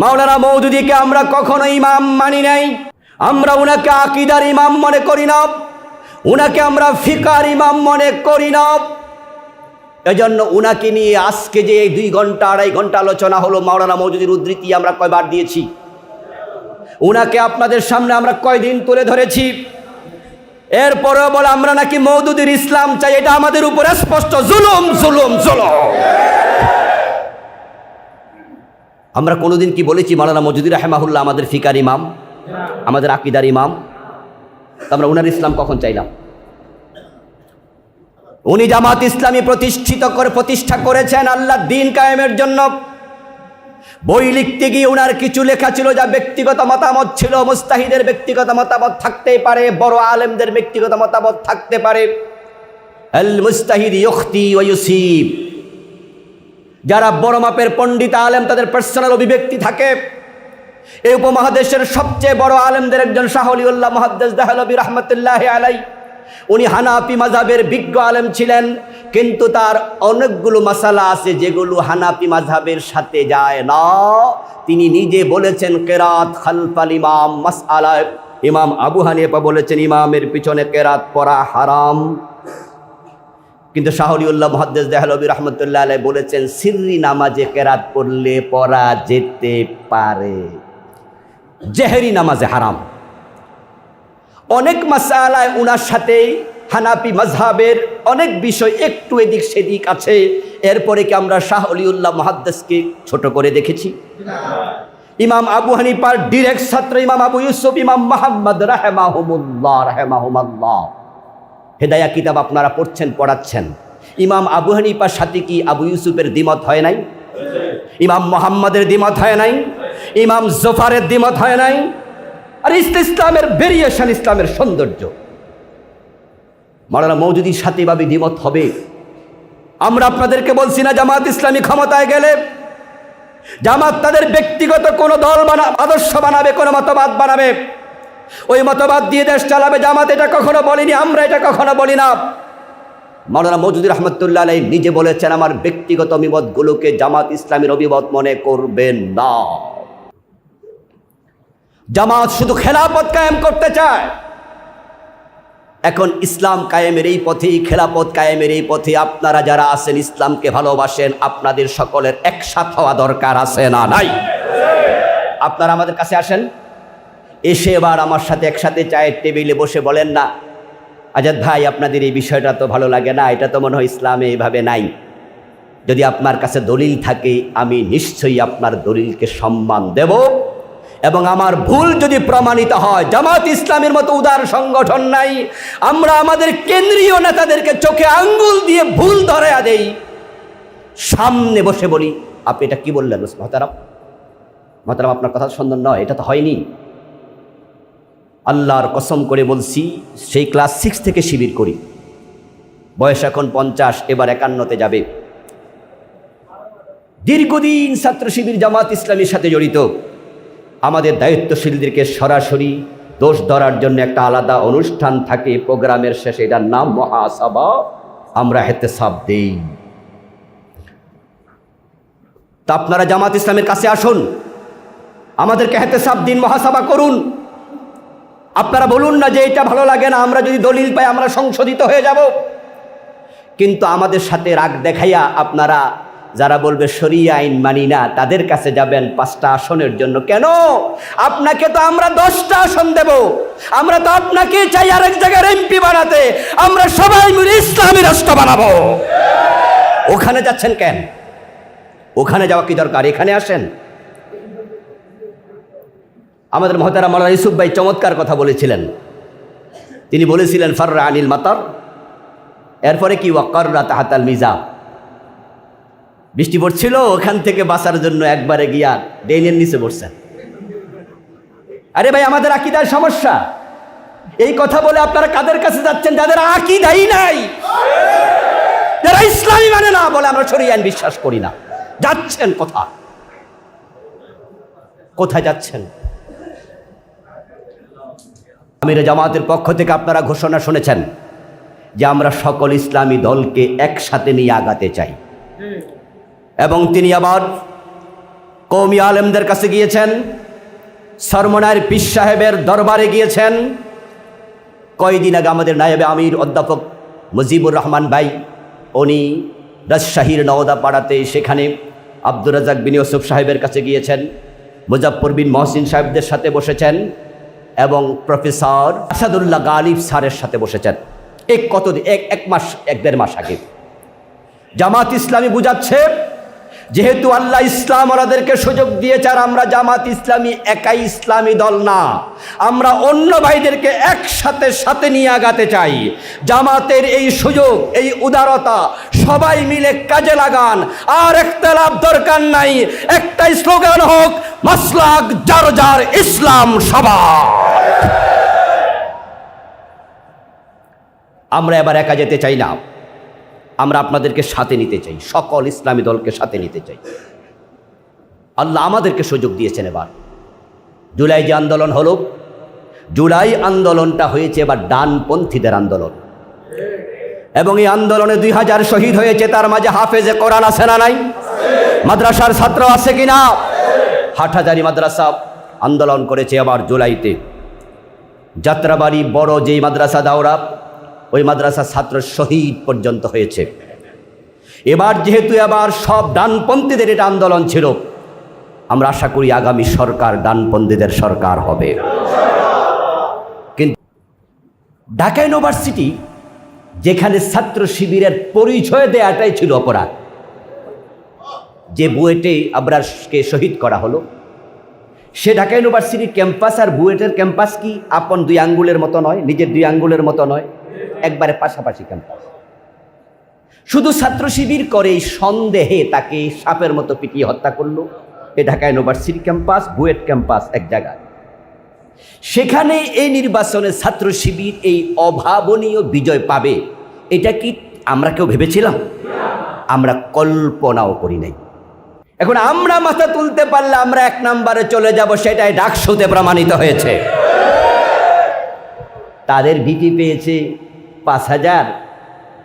মাওলানা মৌদুদিকে আমরা কখনো ইমাম মানি নাই। আমরা উনাকে আকিদার ইমাম মনে করি না। উনাকে আমরা ফিকার ইমাম মনে করি না। এজন্য উনাকে নিয়ে আজকে যে এই দুই ঘণ্টা, আড়াই ঘণ্টা আলোচনা হলো মাওলানা মৌদুদির উদ্ধৃতি আমরা কয়বার দিয়েছি। উনাকে আপনাদের সামনে আমরা কয়দিন তুলে ধরেছি। এরপরেও বলে আমরা নাকি মৌদুদির ইসলাম চাই, এটা আমাদের উপরে স্পষ্ট। জুলুম জুলুম জুলুম। আমরা কোনোদিন কি বলেছি মালানা মজুদির রাহেমাহুল্লাহ আমাদের ফিকার ইমাম, আমাদের আকিদার ইমাম? আমরা উনার ইসলাম কখন চাইলাম? উনি জামাত ইসলামী প্রতিষ্ঠিত করে, প্রতিষ্ঠা করেছেন আল্লাহ দিন কায়েমের জন্য। বই লিখতে গিয়ে ওনার কিছু লেখা ছিল যা ব্যক্তিগত মতামত ছিল, মুস্তাহিদের ব্যক্তিগত মতামত থাকতেই পারে, বড় আলেমদের ব্যক্তিগত মতামত থাকতে পারে। আল মুস্তাহিদ ইয়খতি ও ইউসিব। যারা বড় মাপের পণ্ডিত আলেম, তাদের পার্সোনাল অভিব্যক্তি থাকে। এই উপমহাদেশের সবচেয়ে বড় আলেমদের একজন শাহলিউল্লাহ মহাদ্দেস দাহলবী রহমতুল্লাহ আলাই উনি হানাফি মাঝাবের বিজ্ঞ আলেম ছিলেন, কিন্তু তার অনেকগুলো মাসালা আছে যেগুলো হানাফি মাঝাবের সাথে যায় না। তিনি নিজে বলেছেন, কেরাত খালফাল ইমাম মাসআলায় ইমাম আবু হানিফা বলেছেন, ইমামের পিছনে কেরাত পড়া হারাম। কিন্তু শাহরিউল্লাহ মহাদ্দেশ দেহলবী রহমতুল্লাহ আলাই বলেছেন, সিররি নামাজে কেরাত পড়লে পড়া যেতে পারে। জেহেরি নামাজে হারাম। অনেক মাসালায় উনার সাথে হানাপি মাজহাবের অনেক বিষয় একটু এদিক সেদিক আছে। এরপরে কি আমরা শাহ অলিউল্লাহ মহাদ্দেসকে ছোট করে দেখেছি? ইমাম আবু হানিপার ডিরেক্ট ছাত্র ইমাম আবু ইউসুফ, ইমাম মোহাম্মদ রাহেমাহমুল্লাহ, রাহেমাহমাল্লাহ। হেদায়া কিতাব আপনারা পড়ছেন, পড়াচ্ছেন। ইমাম আবু হানিপার সাথে কি আবু ইউসুফের দ্বিমত হয় নাই? ইমাম মোহাম্মদের দ্বিমত হয় নাই? ইমাম জোফারের দ্বিমত হয় নাই? আর ইসলাম ইসলামের ভেরিয়েশন ইসলামের সৌন্দর্য। মারানা মৌজুদির সাথে ভাবে দ্বিমত হবে? আমরা আপনাদেরকে বলছি না জামাত ইসলামী ক্ষমতায় গেলে জামাত তাদের ব্যক্তিগত কোনো দল বানা, আদর্শ বানাবে, কোনো মতবাদ বানাবে। ওই মতবাদ দিয়ে দেশ চালাবে জামাত, এটা কখনো বলিনি, আমরা এটা কখনো বলি না। মাওলানা মজুদুর রহমতুল্লাহ আলাই নিজে বলেছেন, আমার ব্যক্তিগত অভিমতগুলোকে জামাত ইসলামের অভিমত মনে করবেন না। জামাত শুধু খেলাপথ কায়েম করতে চায়। এখন ইসলাম কায়েমের এই পথেই, খেলাপথ কায়েমের এই পথে আপনারা যারা আছেন, ইসলামকে ভালোবাসেন, আপনাদের সকলের একসাথ হওয়া দরকার আছে না নাই? আপনারা আমাদের কাছে আসেন। এসে এবার আমার সাথে একসাথে চায়ের টেবিলে বসে বলেন না, আজাদ ভাই, আপনাদের এই বিষয়টা তো ভালো লাগে না, এটা তো মনে হয় ইসলামে এইভাবে নাই। যদি আপনার কাছে দলিল থাকে, আমি নিশ্চয়ই আপনার দলিলকে সম্মান দেব এবং আমার ভুল যদি প্রমাণিত হয়, জামাত ইসলামের মতো উদার সংগঠন নাই, আমরা আমাদের কেন্দ্রীয় নেতাদেরকে চোখে আঙ্গুল দিয়ে ভুল ধরে দেই। সামনে বসে বলি, আপনি এটা কি বললেন, মহতারাম? মহতারাম, আপনার কথা সুন্দর নয়, এটা তো হয়নি। আল্লাহর কসম করে বলছি, সেই ক্লাস সিক্স থেকে শিবির করি। বয়স এখন পঞ্চাশ, এবার একান্নতে যাবে। দীর্ঘদিন ছাত্র শিবির জামাত ইসলামীর সাথে জড়িত। আমাদের দায়িত্বশীলদেরকে সরাসরি দোষ ধরার জন্য একটা আলাদা অনুষ্ঠান থাকে প্রোগ্রামের শেষে। এটার নাম মহাসভা। আমরা হেতে সাপ দেই। তা আপনারা জামাত ইসলামের কাছে আসুন। আমাদেরকে হেতে সাপ দিন, মহাসভা করুন। আপনারা বলুন না যে এটা ভালো লাগে না, আমরা যদি দলিল পাই আমরা সংশোধিত হয়ে যাব। কিন্তু আমাদের সাথে রাগ দেখাইয়া আপনারা যারা বলবে সরিয়ে আইন মানি না, তাদের কাছে যাবেন পাঁচটা আসনের জন্য। কেন? আপনাকে তো আমরা দশটা আসন দেব। আমরা তো আপনাকে চাই আরেক জায়গার এমপি বানাতে। আমরা সবাই মিলে ইসলামী রাষ্ট্র বানাবো। ওখানে যাচ্ছেন কেন? ওখানে যাওয়া কি দরকার? এখানে আসেন। আমাদের মহতারা মালা ইসুফ ভাই চমৎকার কথা বলেছিলেন। তিনি বলেছিলেন, ফাররা আনিল মাতার। এরপরে কি ওয়াক্কাররা তাহাতাল মিজা। বৃষ্টি পড়ছিল, ওখান থেকে বাঁচার জন্য একবারে গিয়া ডেইনের নিচে পড়ছেন আরে ভাই, আমাদের আকিদার সমস্যা। এই কথা বলে আপনারা কাদের কাছে যাচ্ছেন? যাদের আকিদাই নাই। যারা ইসলামী মানে না বলে আমরা সরিয়ে বিশ্বাস করি না। যাচ্ছেন কোথায়? কোথায় যাচ্ছেন? আমির জামাতের পক্ষ থেকে আপনারা ঘোষণা শুনেছেন যে আমরা সকল ইসলামী দলকে একসাথে নিয়ে আগাতে চাই। এবং তিনি আবার কৌমি আলেমদের কাছে গিয়েছেন সরমনার পিস সাহেবের দরবারে গিয়েছেন। কয়দিন আগে আমাদের নায়েবে আমির অধ্যাপক মুজিবুর রহমান ভাই, উনি রাজশাহীর নওদা পাড়াতে সেখানে আব্দুর রাজাক বিন ইউসুফ সাহেবের কাছে গিয়েছেন। মুজাফর বিন মহসিন সাহেবদের সাথে বসেছেন। এবং প্রফেসর আসাদুল্লাহ গালিব স্যারের সাথে বসেছেন। এক কত এক এক মাস, এক দেড় মাস আগে। জামাত ইসলামী বুঝাচ্ছে, যেহেতু আল্লাহ ইসলাম ওনাদেরকে সুযোগ দিয়েছে আর আমরা জামাত ইসলামী একাই ইসলামী দল না, আমরা অন্য ভাইদেরকে একসাথে সাথে নিয়ে আগাতে চাই। জামাতের এই সুযোগ, এই উদারতা, সবাই মিলে কাজে লাগান। আর একতলাপ দরকার নাই, একটাই স্লোগান হোক, মাসলাক যার যার ইসলাম সবার আমরা এবার একা যেতে চাই না আমরা আপনাদেরকে সাথে নিতে চাই। সকল ইসলামী দলকে সাথে নিতে চাই। আল্লাহ আমাদেরকে সুযোগ দিয়েছেন এবার। জুলাই যে আন্দোলন হলো, জুলাই আন্দোলনটা হয়েছে এবার ডানপন্থীদের আন্দোলন। এবং এই আন্দোলনে দুই হাজার শহীদ হয়েছে, তার মাঝে হাফেজে কোরআন আছে না নাই? মাদ্রাসার ছাত্র আছে কিনা? হাটহাজারি মাদ্রাসা আন্দোলন করেছে আবার জুলাইতে। যাত্রাবাড়ি বড় যেই মাদ্রাসা দাওরা, ওই মাদ্রাসার ছাত্র শহীদ পর্যন্ত হয়েছে। এবার যেহেতু এবার সব ডানপন্থীদের এটা আন্দোলন ছিল, আমরা আশা করি আগামী সরকার ডানপন্থীদের সরকার হবে। কিন্তু ঢাকা ইউনিভার্সিটি যেখানে ছাত্র শিবিরের পরিচয় দেয়াটাই ছিল অপরাধ। যে বুয়েটে আবরারকে শহীদ করা হলো সে ঢাকা ইউনিভার্সিটির ক্যাম্পাস আর বুয়েটের ক্যাম্পাস কি? আপন দুই আঙ্গুলের মতো নয়, নিজের দুই আঙ্গুলের মতো নয়, একবারে পাশাপাশি ক্যাম্পাস। শুধু ছাত্র শিবির করে সন্দেহে তাকে সাপের মতো পিটিয়ে হত্যা করল এ Dhaka university campus, BUET campus এক জায়গায়। সেখানে এই নির্বাচনে ছাত্র শিবির এই অভাবনীয় বিজয় পাবে, এটা কি আমরা কেউ ভেবেছিলাম? আমরা কল্পনাও করি নাই। এখন আমরা মাথা তুলতে পারলে আমরা এক নম্বরে চলে যাব, সেটাই ডাকসুতে প্রমাণিত হয়েছে। তাদের বিপি পেয়েছে পাঁচ হাজার,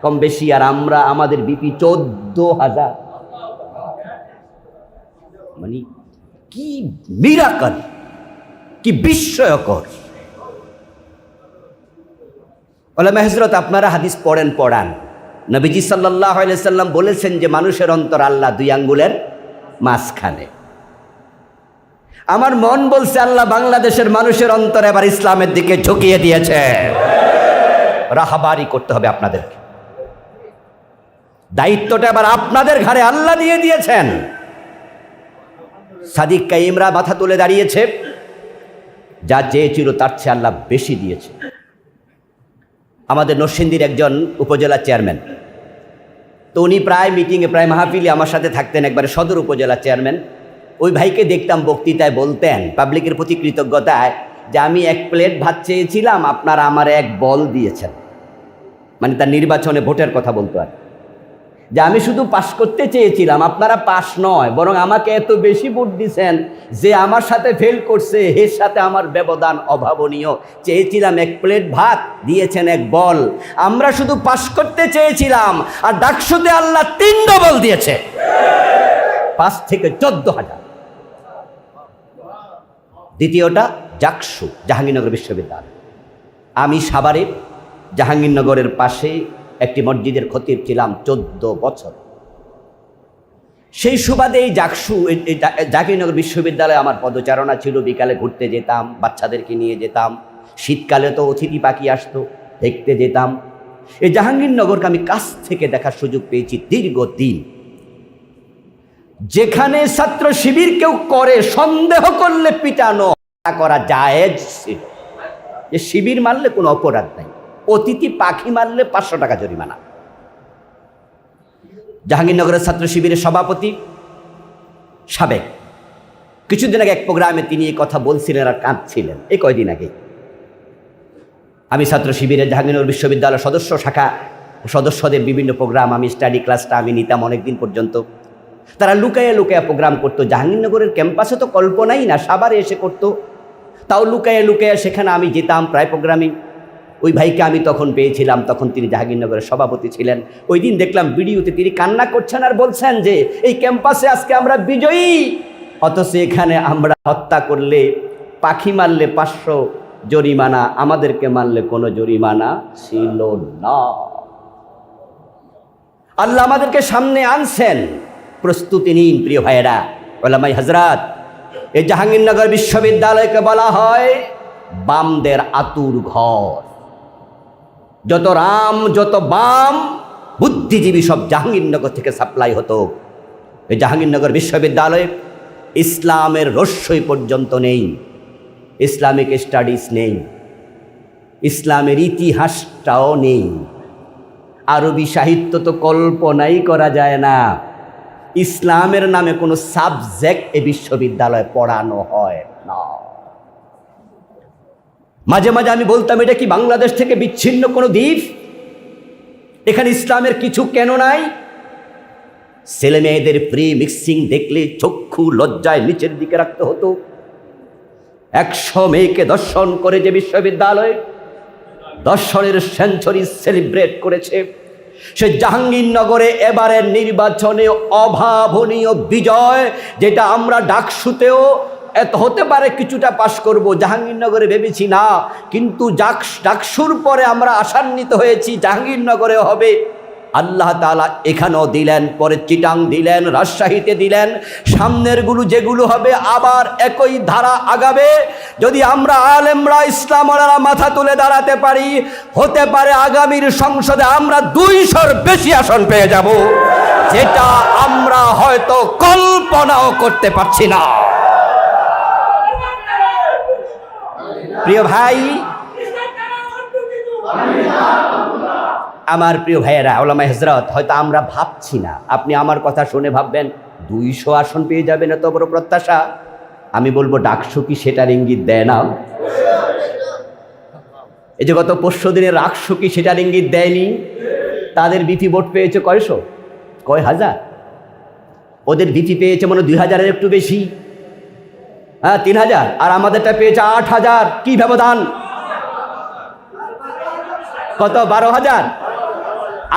কম বেশি, আর আমরা, আমাদের বিপি চোদ্দ হাজার। মানে কি মিরাকল কি বিস্ময়কর। ওলা মেহজরত আপনারা হাদিস পড়েন, পড়ান। নবীজি সাল্লাহ সাল্লাম বলেছেন যে, মানুষের অন্তর আল্লাহ দুই আঙ্গুলের। মাঝখানে। আমার মন বলছে আল্লাহ বাংলাদেশের মানুষের অন্তর এবার ইসলামের দিকে ঝুঁকিয়ে দিয়েছে। রাহাবারি করতে হবে আপনাদেরকে। দায়িত্বটা এবার আপনাদের ঘাড়ে আল্লাহ দিয়ে দিয়েছেন। সাদিক কাইমরা মাথা তুলে দাঁড়িয়েছে। যা চেয়েছিল তার চেয়ে আল্লাহ বেশি দিয়েছে। আমাদের নরসিংদীর একজন উপজেলা চেয়ারম্যান তো উনি প্রায় মিটিংয়ে প্রায় মাহফিলে আমার সাথে থাকতেন একবারে সদর উপজেলা চেয়ারম্যান ওই ভাইকে দেখতাম বক্তৃতায় বলতেন পাবলিকের প্রতি কৃতজ্ঞতায়, যে আমি এক প্লেট ভাত চেয়েছিলাম, আপনারা আমার এক বল দিয়েছেন। মানে তার নির্বাচনে ভোটের কথা বলতো আর যে আমি শুধু পাশ করতে চেয়েছিলাম, আপনারা পাশ নয়, বরং আমাকে এত বেশি ভোট দিছেন যে আমার সাথে ফেল করছে, এর সাথে আমার ব্যবধান অভাবনীয়। চেয়েছিলাম এক প্লেট ভাত, দিয়েছেন এক বল। আমরা শুধু পাশ করতে চেয়েছিলাম, আর ডাকসুতে আল্লাহ তিন ডবল দিয়েছে। পাঁচ থেকে চোদ্দ হাজার। দ্বিতীয়টা, জাকসু, জাহাঙ্গীরনগর বিশ্ববিদ্যালয়। আমি সাভারে জাহাঙ্গীরনগরের পাশে একটি মসজিদের খতিব ছিলাম চোদ্দ বছর। সেই সুবাদে এই জাকসু এই- এই জা- জাহাঙ্গীরনগর বিশ্ববিদ্যালয়ে আমার পদচারণা ছিল, বিকালে ঘুরতে যেতাম, বাচ্চাদেরকে নিয়ে যেতাম, শীতকালে তো অতিথি পাখি আসতো, দেখতে যেতাম। এই জাহাঙ্গীরনগরকে আমি কাছ থেকে দেখার সুযোগ পেয়েছি দীর্ঘদিন। যেখানে ছাত্র শিবির কেউ করে, সন্দেহ করলে পিটানো করা ছিল যে শিবির মারলে কোনো অপরাধ নাই। অতিথি পাখি মারলে পাঁচশো টাকা জরিমানা। জাহাঙ্গীরনগরের ছাত্র শিবিরের সভাপতি সাবেক। কিছুদিন আগে এক প্রোগ্রামে তিনি এই কথা বলছিলেন আর কাঁদছিলেন। এই কয়দিন আগে? আমি ছাত্র শিবিরের জাহাঙ্গীরনগর বিশ্ববিদ্যালয়ের সদস্য শাখা সদস্যদের বিভিন্ন প্রোগ্রাম, আমি স্টাডি ক্লাসটা আমি নিতাম অনেকদিন পর্যন্ত। তারা লুকাইয়া লুকাইয়া প্রোগ্রাম করতো। জাহাঙ্গীরনগরের ক্যাম্পাসে তো কল্পনাই না সাবারে এসে করতো। তাও লুকাইয়া লুকাইয়া সেখানে আমি যেতাম প্রায় প্রোগ্রামে। ওই ভাইকে আমি তখন পেয়েছিলাম, তখন তিনি জাহাঙ্গীরনগরের সভাপতি ছিলেন। ওই দিন দেখলাম ভিডিওতে তিনি কান্না করছেন আর বলছেন যে, এই ক্যাম্পাসে আজকে আমরা বিজয়ী। অথচ এখানে আমরা হত্যা করলে, পাখি মারলে পাঁচশো জরিমানা, আমাদেরকে মারলে কোনো জরিমানা ছিল না। আল্লাহ আমাদেরকে সামনে আনছেন। প্রস্তুতি নিন প্রিয় ভাইয়েরা ওলামাই হাজরাত এই জাহাঙ্গীরনগর বিশ্ববিদ্যালয়কে বলা হয় বামদের আতুর ঘর। যত রাম, যত বাম, বুদ্ধিজীবী সব জাহাঙ্গীরনগর থেকে সাপ্লাই হতো। এই জাহাঙ্গীরনগর বিশ্ববিদ্যালয়ে ইসলামের রস্যই পর্যন্ত নেই, ইসলামিক স্টাডিজ নেই, ইসলামের ইতিহাসটাও নেই। আরবি সাহিত্য তো কল্পনাই করা যায় না। ইসলামের নামে কোনো সাবজেক্ট এ বিশ্ববিদ্যালয়ে পড়ানো হয় না। মাঝে মাঝে আমি বলতাম, এটা কি বাংলাদেশ থেকে বিচ্ছিন্ন কোনো দ্বীপ? এখানে ইসলামের কিছু কেন নাই? ছেলে মেয়েদের প্রি মিক্সিং দেখলে চক্ষু লজ্জায় নিচের দিকে রাখতে হতো। একশো মেয়েকে দর্শন করে যে বিশ্ববিদ্যালয় দর্শনের সেঞ্চুরি সেলিব্রেট করেছে, সে জাহাঙ্গীরনগরে এবারের নির্বাচনে অভাবনীয় বিজয়, যেটা আমরা ডাকসুতেও হতে পারে কিছুটা পাশ করব, জাহাঙ্গীরনগরে ভেবেছি না। কিন্তু ডাক ডাকসুর পরে আমরা আশান্বিত হয়েছি, জাহাঙ্গীরনগরে হবে। আল্লাহ তালা এখানেও দিলেন, পরে চিটাং দিলেন, রাজশাহীতে দিলেন। সামনেরগুলো যেগুলো হবে, আবার একই ধারা আগাবে। যদি আমরা আলেমরা ইসলামরা মাথা তুলে দাঁড়াতে পারি, হতে পারে আগামীর সংসদে আমরা দুইশোর বেশি আসন পেয়ে যাব, যেটা আমরা হয়তো কল্পনাও করতে পারছি না। প্রিয় ভাই, আমার প্রিয় ভাইয়েরা ওলামা হজরত হয়তো আমরা ভাবছি না। আপনি আমার কথা শুনে ভাববেন, দুইশো আসন পেয়ে যাবেন এত বড় প্রত্যাশা। আমি বলব, ডাকসু কি সেটার ইঙ্গিত দেয় না? এই যে গত পরশু দিনের রাকসু কি সেটার ইঙ্গিত দেয়নি? তাদের বিপি ভোট পেয়েছে কয়শো? কয় হাজার? ওদের বিপি পেয়েছে মনে দুই হাজারের একটু বেশি। হ্যাঁ তিন হাজার। আর আমাদেরটা পেয়েছে আট হাজার। কি ব্যবধান? কত? বারো হাজার?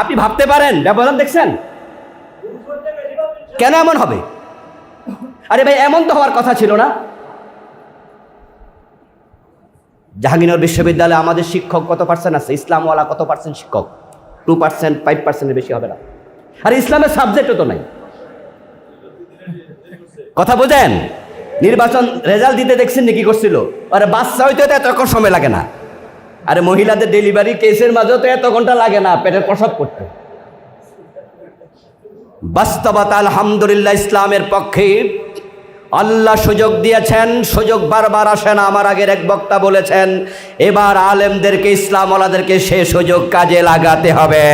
আপনি ভাবতে পারেন, ব্যবধান দেখছেন? কেন এমন হবে? আরে ভাই, এমন তো হওয়ার কথা ছিল না। জাহাঙ্গীরনগর বিশ্ববিদ্যালয়ে আমাদের শিক্ষক কত পার্সেন্ট আছে? ইসলামওয়ালা কত পার্সেন্ট শিক্ষক? টু পার্সেন্ট ফাইভ পার্সেন্টের বেশি হবে না। আর ইসলামের সাবজেক্টও তো নাই। কথা বোঝেন? নির্বাচন রেজাল্ট দিতে দেখছেন নাকি করছিল? আরে বাচ্চা হইতে তো এত সময় লাগে না। আরে মহিলাদের ডেলিভারি কেসের মাঝেও তো এত ঘণ্টা লাগে না, পেটের প্রসব করতে। বাস্তবতা আলহামদুলিল্লাহ ইসলামের পক্ষে। আল্লাহ সুযোগ দিয়েছেন, সুযোগ বারবার আসে না, আমার আগের এক বক্তা বলেছেন, এবার আলেমদেরকে ইসলাম ওলাদেরকে সে সুযোগ কাজে লাগাতে হবে।